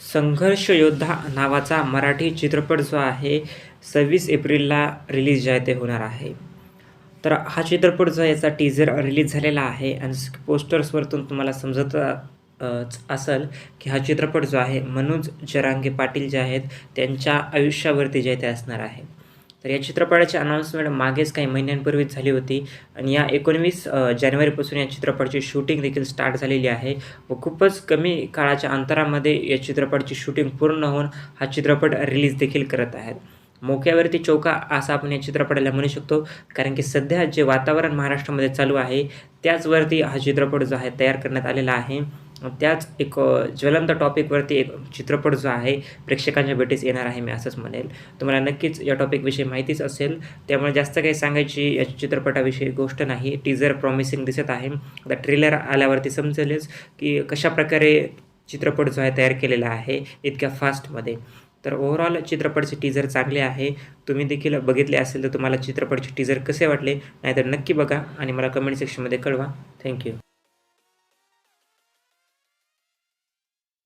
संघर्ष योद्धा नावाचा मराठी चित्रपट जो आहे सव्वीस एप्रिलला रिलीज जे आहे ते होणार आहे. तर हा चित्रपट जो आहे याचा टीझर रिलीज झालेला आहे आणि पोस्टर्सवरतून तुम्हाला समजत असेल की हा चित्रपट जो आहे मनोज जरांगे पाटील जे आहेत त्यांच्या आयुष्यावरती जे ते असणार आहे. तर या चित्रपटाची अनाऊन्समेंट मागेच काही महिन्यांपूर्वीच झाली होती. आणि या एकोणवीस जानेवारीपासून या चित्रपटाची शूटिंग देखील स्टार्ट झालेली आहे. व खूपच कमी काळाच्या अंतरामध्ये या चित्रपटाची शूटिंग पूर्ण होऊन हा चित्रपट रिलीज देखील करत आहेत. मोक्यावरती चौका असा आपण या चित्रपटाला म्हणू शकतो. कारण की सध्या जे वातावरण महाराष्ट्रामध्ये चालू आहे त्याचवरती हा चित्रपट जो आहे तयार करण्यात आलेला आहे. त्याच एक ज्वलंत टॉपिकवरती एक चित्रपट जो आहे प्रेक्षकांच्या भेटीस येणार आहे मी असंच म्हणेल. तुम्हाला नक्कीच या टॉपिकविषयी माहितीच असेल. त्यामुळे जास्त काही सांगायची या चित्रपटाविषयी गोष्ट नाही. टीजर प्रॉमिसिंग दिसत आहे. आता ट्रेलर आल्यावरती समजेलच की कशा प्रकारे चित्रपट जो आहे तयार केलेला आहे इतक्या फास्टमध्ये तर ओव्हरऑल चित्रपटचे टीजर चांगले आहे. तुम्ही देखील बघितले असेल तर तुम्हाला चित्रपटचे टीजर कसे वाटले नाहीतर नक्की बघा आणि मला कमेंट सेक्शनमध्ये कळवा. थँक्यू